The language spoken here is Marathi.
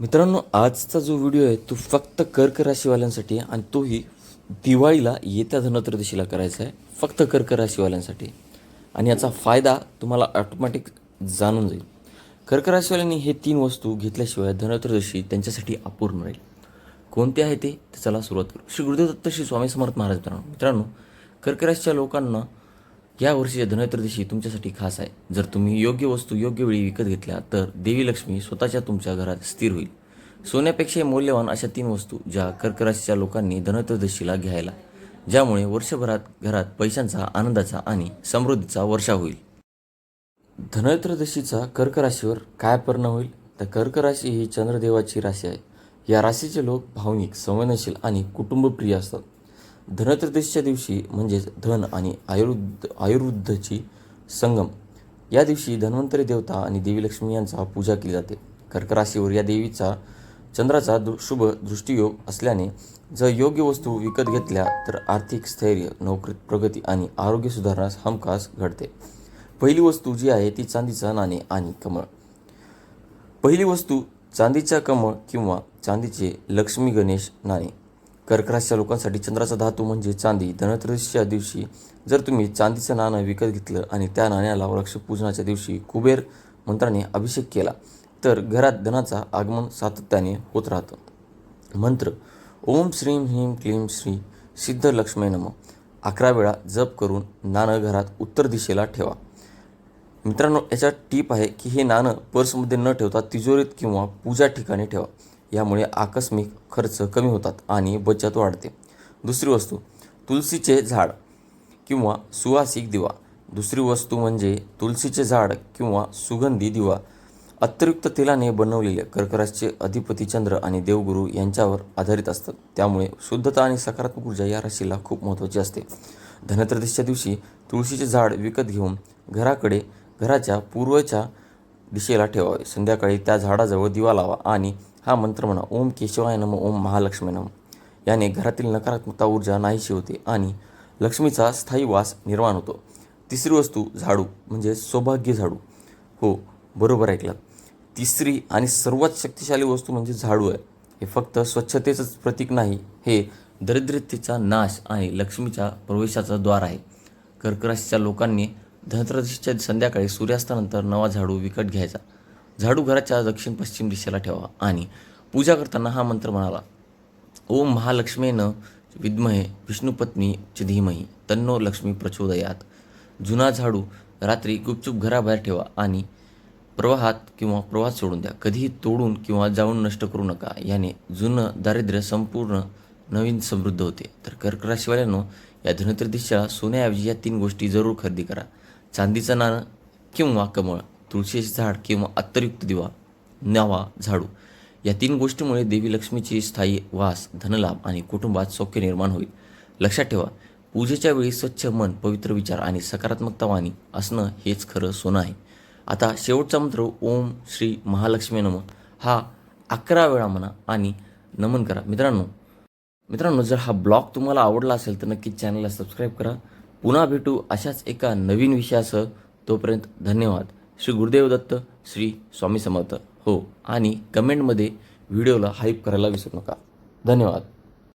मित्रांनो आजचा जो व्हिडिओ आहे तो फक्त कर्क राशीवाल्यांसाठी आहे आणि तोही दिवाळीला येत्या धनत्रदशीला करायचा आहे. फक्त कर्क राशीवाल्यांसाठी. आणि याचा फायदा तुम्हाला ऑटोमॅटिक जाणून जाईल. कर्क राशीवाल्यांनी हे तीन वस्तू घेतल्याशिवाय धनत्रदशी त्यांच्यासाठी अपूर्ण राहील. कोणते आहे ते? चला सुरुवात करू. श्री गुरुदेव दत्त श्री स्वामी समर्थ महाराज मित्रांनो मित्रांनो कर्क राशीच्या लोकांना या वर्षीच्या धनत्रयोदशी तुमच्यासाठी खास आहे. जर तुम्ही योग्य वस्तू योग्य वेळी विकत घेतल्या तर देवी लक्ष्मी स्वतःच्या तुमच्या घरात स्थिर होईल. सोन्यापेक्षाही मौल्यवान अशा तीन वस्तू ज्या कर्क राशीच्या लोकांनी धनत्रयोदशीला घ्यायला ज्यामुळे वर्षभरात घरात पैशांचा आनंदाचा आणि समृद्धीचा वर्षा होईल. धनत्रयोदशीचा कर्क राशीवर काय परिणाम होईल? तर कर्क राशी ही चंद्रदेवाची राशी आहे. या राशीचे लोक भावनिक संवेदनशील आणि कुटुंबप्रिय असतात. धनत्रयोदशीच्या दिवशी म्हणजेच धन आणि आयुर्वृद्ध आयुर्वृद्धची संगम. या दिवशी धन्वंतरी देवता आणि देवी लक्ष्मी यांचा पूजा केली जाते. कर्क राशीवर या देवीचा चंद्राचा दृ शुभ दृष्टियोग असल्याने जर योग्य वस्तू विकत घेतल्या तर आर्थिक स्थैर्य नोकरीत प्रगती आणि आरोग्य सुधारणास हमखास घडते. पहिली वस्तू जी आहे ती चांदीचा नाणे आणि कमळ. पहिली वस्तू चांदीचा कमळ किंवा चांदीचे लक्ष्मी गणेश नाणे. कर्कराशच्या लोकांसाठी चंद्राचा धातू म्हणजे चांदी. धनत्रयोदशीच्या दिवशी जर तुम्ही चांदीचं नाणं विकत घेतलं आणि त्या नाण्याला वृक्षपूजनाच्या दिवशी कुबेर मंत्राने अभिषेक केला तर घरात धनाचा आगमन सातत्याने होत राहतं. मंत्र ओम श्रीम ह्रीम क्लीम श्री सिद्ध लक्ष्मी नम. अकरा वेळा जप करून नाणं घरात उत्तर दिशेला ठेवा. मित्रांनो याच्यात टीप आहे की हे नाणं पर्समध्ये न ठेवता तिजोरीत किंवा पूजा ठिकाणी ठेवा. यामुळे आकस्मिक खर्च कमी होतात आणि बचत वाढते. दुसरी वस्तू तुलसीचे झाड किंवा सुवासिक दिवा. दुसरी वस्तू म्हणजे तुलसीचे झाड किंवा सुगंधी दिवा. अतिरिक्त तेलाने बनवलेले कर्कराशचे अधिपती चंद्र आणि देवगुरू यांच्यावर आधारित असतात त्यामुळे शुद्धता आणि सकारात्मक ऊर्जा या राशीला खूप महत्त्वाची असते. धनत्रदेशच्या दिवशी तुळशीचे झाड विकत घेऊन घराकडे घराच्या पूर्वच्या दिशेला ठेवावे. संध्याकाळी त्या झाडाजवळ दिवा लावा आणि हा मंत्र म्हणा ओम केशवाय नम ओम महालक्ष्मी नम. याने घरातील नकारात्मकता ऊर्जा नाहीशी होते आणि लक्ष्मीचा स्थायी वास निर्माण होतो. तिसरी वस्तू झाडू म्हणजे सौभाग्य झाडू. हो बरोबर ऐकलं. तिसरी आणि सर्वात शक्तिशाली वस्तू म्हणजे झाडू आहे. हे फक्त स्वच्छतेचंच प्रतीक नाही हे दरिद्रतेचा नाश आणि लक्ष्मीच्या प्रवेशाचा द्वार आहे. कर्कराशीच्या लोकांनी धनत्रदशीच्या संध्याकाळी सूर्यास्तानंतर नवा झाडू विकत घ्यायचा. झाडू घराच्या दक्षिण पश्चिम दिशेला ठेवा. आणि पूजा करताना हा मंत्र म्हणाला ओम महालक्ष्मीनं विद्महे विष्णुपत्नी च धीमही तन्नो लक्ष्मी प्रचोदयात. जुना झाडू रात्री गुपचूप घराबाहेर ठेवा आणि प्रवाहात किंवा प्रवाहात सोडून द्या. कधीही तोडून किंवा जाळून नष्ट करू नका. याने जुनं दारिद्र्य संपूर्ण नवीन समृद्ध होते. तर कर्कराशिवाल्यानं या धनत्रयोदशीच्या सोन्याऐवजी या तीन गोष्टी जरूर खरेदी करा. चांदीचं नाणं किंवा कमळ. तुळशीचे झाड किंवा अत्तरयुक्त दिवा नवा झाडू या तीन गोष्टीमुळे देवी लक्ष्मीची स्थायी वास धनलाभ आणि कुटुंबात सौख्य निर्माण होईल. लक्षात ठेवा पूजेच्या वेळी स्वच्छ मन पवित्र विचार आणि सकारात्मकतावानी असणं हेच खरं सोनं आहे. आता शेवटचा मंत्र ओम श्री महालक्ष्मी नम हा अकरा वेळा म्हणा आणि नमन करा. मित्रांनो मित्रांनो जर हा ब्लॉग तुम्हाला आवडला असेल तर नक्कीच चॅनलला सबस्क्राईब करा. पुन्हा भेटू अशाच एका नवीन विषयासह. तोपर्यंत धन्यवाद. श्री गुरुदेव दत्त श्री स्वामी समर्थ. हो आणि कमेंटमध्ये व्हिडिओला हाईप करायला विसरू नका. धन्यवाद.